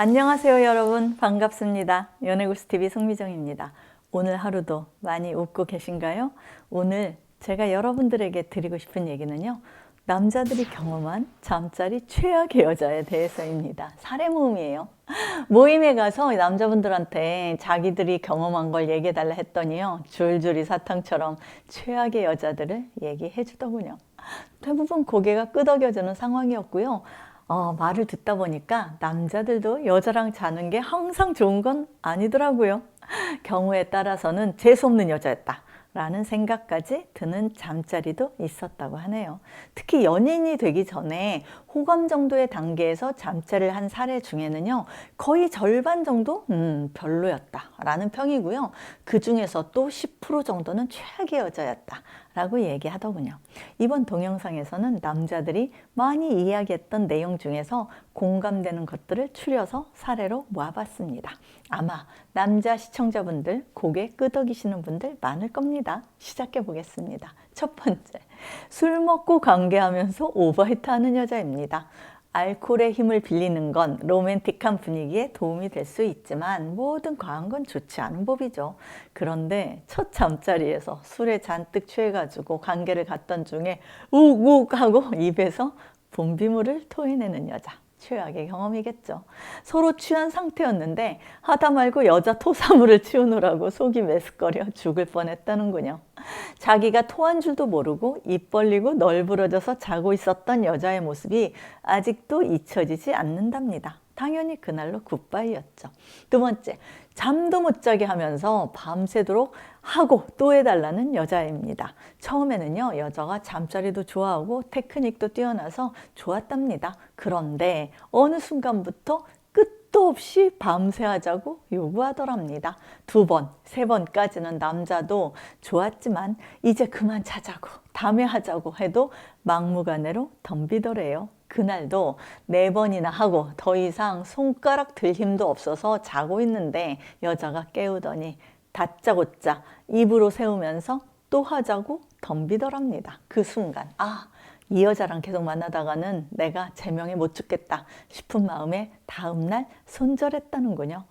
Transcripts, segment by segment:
안녕하세요 여러분. 반갑습니다. 연애구스TV 송미정입니다. 오늘 하루도 많이 웃고 계신가요? 오늘 제가 여러분들에게 드리고 싶은 얘기는요 남자들이 경험한 잠자리 최악의 여자에 대해서입니다. 사례 모임이에요. 모임에 가서 남자분들한테 자기들이 경험한 걸 얘기해 달라 했더니요 줄줄이 사탕처럼 최악의 여자들을 얘기해 주더군요. 대부분 고개가 끄덕여지는 상황이었고요 어, 말을 듣다 보니까 남자들도 여자랑 자는 게 항상 좋은 건 아니더라고요. 경우에 따라서는 재수없는 여자였다. 라는 생각까지 드는 잠자리도 있었다고 하네요. 특히 연인이 되기 전에 호감 정도의 단계에서 잠자리를 한 사례 중에는요, 거의 절반 정도, 음, 별로였다. 라는 평이고요. 그 중에서 또 10% 정도는 최악의 여자였다. 라고 얘기하더군요. 이번 동영상에서는 남자들이 많이 이야기했던 내용 중에서 공감되는 것들을 추려서 사례로 모아봤습니다. 아마 남자 시청자분들 고개 끄덕이시는 분들 많을 겁니다. 시작해 보겠습니다. 첫 번째, 술 먹고 관계하면서 오버히트 하는 여자입니다. 알코올의 힘을 빌리는 건 로맨틱한 분위기에 도움이 될 수 있지만 뭐든 과한 건 좋지 않은 법이죠. 그런데 첫 잠자리에서 술에 잔뜩 취해가지고 관계를 갔던 중에 욱욱 하고 입에서 분비물을 토해내는 여자. 최악의 경험이겠죠. 서로 취한 상태였는데 하다 말고 여자 토사물을 치우느라고 속이 메스꺼려 죽을 뻔했다는군요. 자기가 토한 줄도 모르고 입 벌리고 널브러져서 자고 있었던 여자의 모습이 아직도 잊혀지지 않는답니다. 당연히 그날로 굿바이였죠. 두 번째, 잠도 못 자게 하면서 밤새도록 하고 또 해달라는 여자입니다. 처음에는요, 여자가 잠자리도 좋아하고 테크닉도 뛰어나서 좋았답니다. 그런데 어느 순간부터 끝도 없이 밤새 하자고 요구하더랍니다. 두 번, 세 번까지는 남자도 좋았지만 이제 그만 자자고 다음에 하자고 해도 막무가내로 덤비더래요. 그날도 네 번이나 하고 더 이상 손가락 들 힘도 없어서 자고 있는데 여자가 깨우더니 다짜고짜 입으로 세우면서 또 하자고 덤비더랍니다. 그 순간 아, 이 여자랑 계속 만나다가는 내가 제명에 못 죽겠다 싶은 마음에 다음날 손절했다는군요.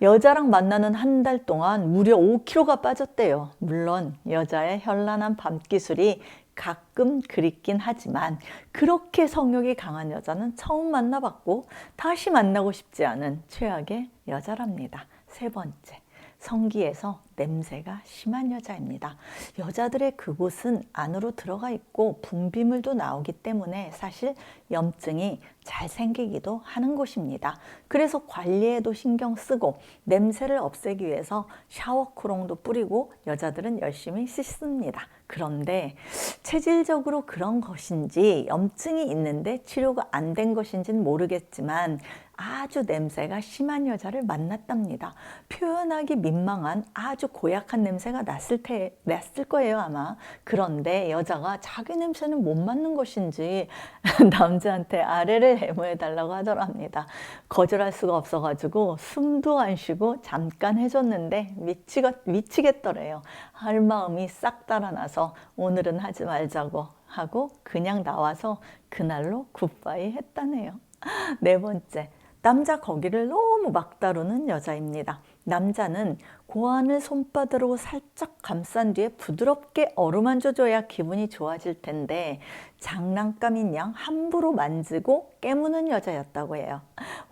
여자랑 만나는 한 달 동안 무려 5kg가 빠졌대요. 물론 여자의 현란한 밤 기술이 가끔 그립긴 하지만 그렇게 성욕이 강한 여자는 처음 만나봤고 다시 만나고 싶지 않은 최악의 여자랍니다. 세 번째, 성기에서 냄새가 심한 여자입니다. 여자들의 그곳은 안으로 들어가 있고 분비물도 나오기 때문에 사실 염증이 잘 생기기도 하는 곳입니다. 그래서 관리에도 신경 쓰고 냄새를 없애기 위해서 샤워 크롱도 뿌리고 여자들은 열심히 씻습니다. 그런데 체질적으로 그런 것인지 염증이 있는데 치료가 안 된 것인지는 모르겠지만 아주 냄새가 심한 여자를 만났답니다. 표현하기 민망한 아주 고약한 냄새가 났을 테, 났을 거예요, 아마. 그런데 여자가 자기 냄새는 못 맡는 것인지 남자한테 아래를 해모해 달라고 하더랍니다. 거절할 수가 없어가지고 숨도 안 쉬고 잠깐 해줬는데 미치가, 미치겠더래요. 할 마음이 싹 달아나서 오늘은 하지 말자고 하고 그냥 나와서 그날로 굿바이 했다네요. 네 번째, 남자 거기를 너무 막 다루는 여자입니다. 남자는 고안을 손바닥으로 살짝 감싼 뒤에 부드럽게 어루만져줘야 기분이 좋아질 텐데 장난감인 양 함부로 만지고 깨무는 여자였다고 해요.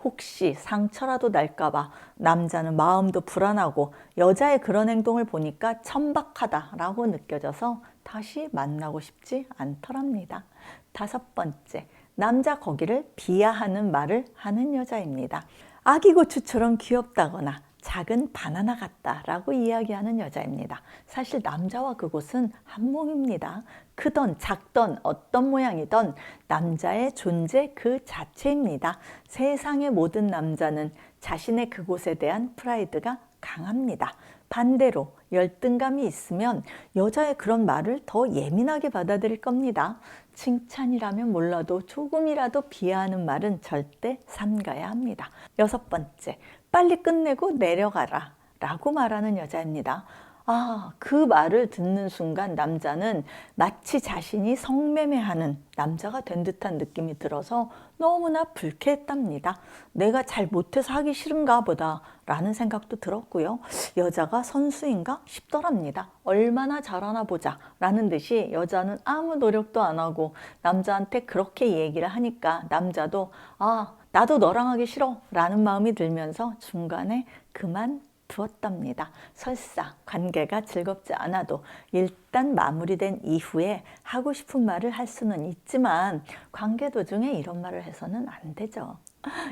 혹시 상처라도 날까봐 남자는 마음도 불안하고 여자의 그런 행동을 보니까 천박하다라고 느껴져서 다시 만나고 싶지 않더랍니다. 다섯 번째, 남자 거기를 비하하는 말을 하는 여자입니다. 아기 고추처럼 귀엽다거나 작은 바나나 같다라고 이야기하는 여자입니다. 사실 남자와 그곳은 한 몸입니다. 크던 작던 어떤 모양이던 남자의 존재 그 자체입니다. 세상의 모든 남자는 자신의 그곳에 대한 프라이드가 강합니다. 반대로 열등감이 있으면 여자의 그런 말을 더 예민하게 받아들일 겁니다. 칭찬이라면 몰라도 조금이라도 비하하는 말은 절대 삼가야 합니다. 여섯 번째, 빨리 끝내고 내려가라. 라고 말하는 여자입니다. 아, 그 말을 듣는 순간 남자는 마치 자신이 성매매하는 남자가 된 듯한 느낌이 들어서 너무나 불쾌했답니다. 내가 잘 못해서 하기 싫은가 보다 라는 생각도 들었고요. 여자가 선수인가 싶더랍니다. 얼마나 잘하나 보자 라는 듯이 여자는 아무 노력도 안 하고 남자한테 그렇게 얘기를 하니까 남자도 아, 나도 너랑 하기 싫어 라는 마음이 들면서 중간에 그만 두었답니다. 설사 관계가 즐겁지 않아도 일단 마무리된 이후에 하고 싶은 말을 할 수는 있지만 관계 도중에 이런 말을 해서는 안 되죠.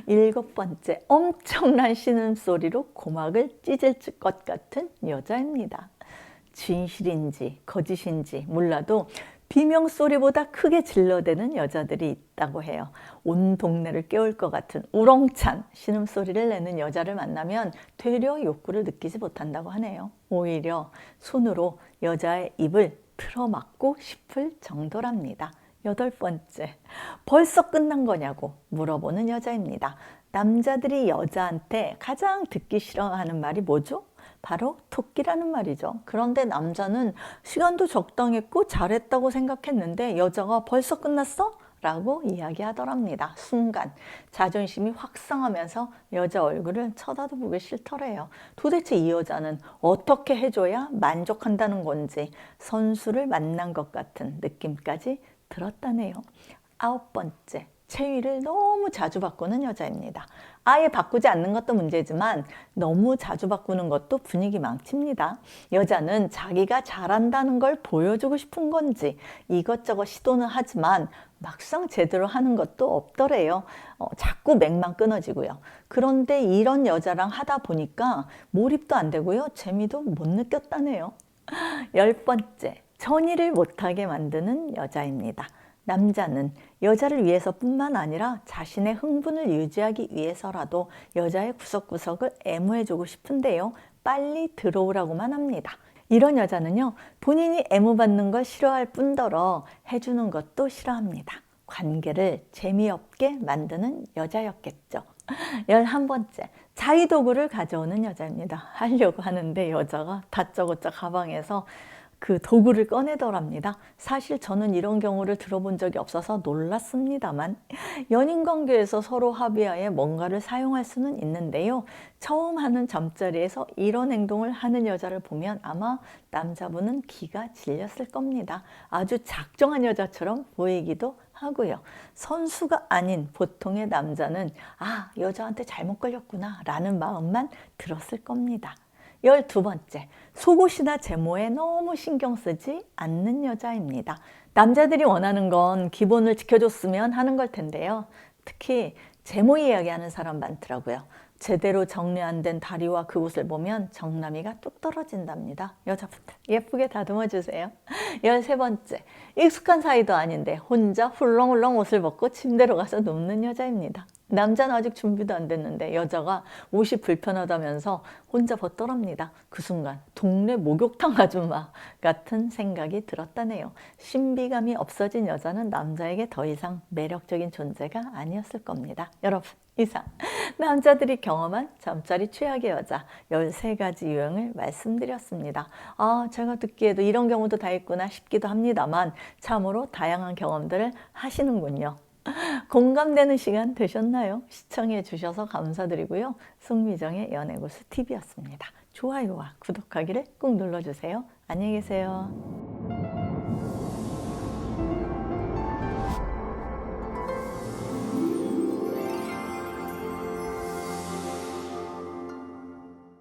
일곱 번째, 엄청난 신음소리로 고막을 찢을 것 같은 여자입니다. 진실인지 거짓인지 몰라도 비명 소리보다 크게 질러대는 여자들이 있다고 해요. 온 동네를 깨울 것 같은 우렁찬 신음 소리를 내는 여자를 만나면 되려 욕구를 느끼지 못한다고 하네요. 오히려 손으로 여자의 입을 틀어막고 싶을 정도랍니다. 여덟 번째, 벌써 끝난 거냐고 물어보는 여자입니다. 남자들이 여자한테 가장 듣기 싫어하는 말이 뭐죠? 바로 토끼라는 말이죠. 그런데 남자는 시간도 적당했고 잘했다고 생각했는데 여자가 벌써 끝났어? 라고 이야기하더랍니다. 순간 자존심이 확 상하면서 여자 얼굴을 쳐다도 보기 싫더래요. 도대체 이 여자는 어떻게 해줘야 만족한다는 건지 선수를 만난 것 같은 느낌까지 들었다네요. 아홉 번째, 체위를 너무 자주 바꾸는 여자입니다. 아예 바꾸지 않는 것도 문제지만 너무 자주 바꾸는 것도 분위기 망칩니다. 여자는 자기가 잘한다는 걸 보여주고 싶은 건지 이것저것 시도는 하지만 막상 제대로 하는 것도 없더래요. 어, 자꾸 맥만 끊어지고요. 그런데 이런 여자랑 하다 보니까 몰입도 안 되고요. 재미도 못 느꼈다네요. 열 번째, 전의를 못하게 만드는 여자입니다. 남자는 여자를 위해서뿐만 아니라 자신의 흥분을 유지하기 위해서라도 여자의 구석구석을 애무해주고 싶은데요. 빨리 들어오라고만 합니다. 이런 여자는요, 본인이 애무받는 걸 싫어할 뿐더러 해주는 것도 싫어합니다. 관계를 재미없게 만드는 여자였겠죠. 열한 번째, 자위도구를 가져오는 여자입니다. 하려고 하는데 여자가 다짜고짜 가방에서 그 도구를 꺼내더랍니다. 사실 저는 이런 경우를 들어본 적이 없어서 놀랐습니다만 연인 관계에서 서로 합의하에 뭔가를 사용할 수는 있는데요. 처음 하는 잠자리에서 이런 행동을 하는 여자를 보면 아마 남자분은 기가 질렸을 겁니다. 아주 작정한 여자처럼 보이기도 하고요. 선수가 아닌 보통의 남자는 아, 여자한테 잘못 걸렸구나 라는 마음만 들었을 겁니다. 열두 번째, 속옷이나 제모에 너무 신경 쓰지 않는 여자입니다. 남자들이 원하는 건 기본을 지켜줬으면 하는 걸 텐데요. 특히 제모 이야기하는 사람 많더라고요. 제대로 정리 안 된 다리와 그곳을 보면 정남이가 뚝 떨어진답니다. 여자분들 예쁘게 다듬어 주세요. 열세 번째, 익숙한 사이도 아닌데 혼자 훌렁훌렁 옷을 벗고 침대로 가서 눕는 여자입니다. 남자는 아직 준비도 안 됐는데 여자가 옷이 불편하다면서 혼자 벗더랍니다. 그 순간 동네 목욕탕 아줌마 같은 생각이 들었다네요. 신비감이 없어진 여자는 남자에게 더 이상 매력적인 존재가 아니었을 겁니다. 여러분 이상 남자들이 경험한 잠자리 최악의 여자 13가지 유형을 말씀드렸습니다. 아 제가 듣기에도 이런 경우도 다 있구나 싶기도 합니다만 참으로 다양한 경험들을 하시는군요. 공감되는 시간 되셨나요? 시청해 주셔서 감사드리고요. 송미정의 연애고수 TV였습니다. 좋아요와 구독하기를 꾹 눌러주세요. 안녕히 계세요.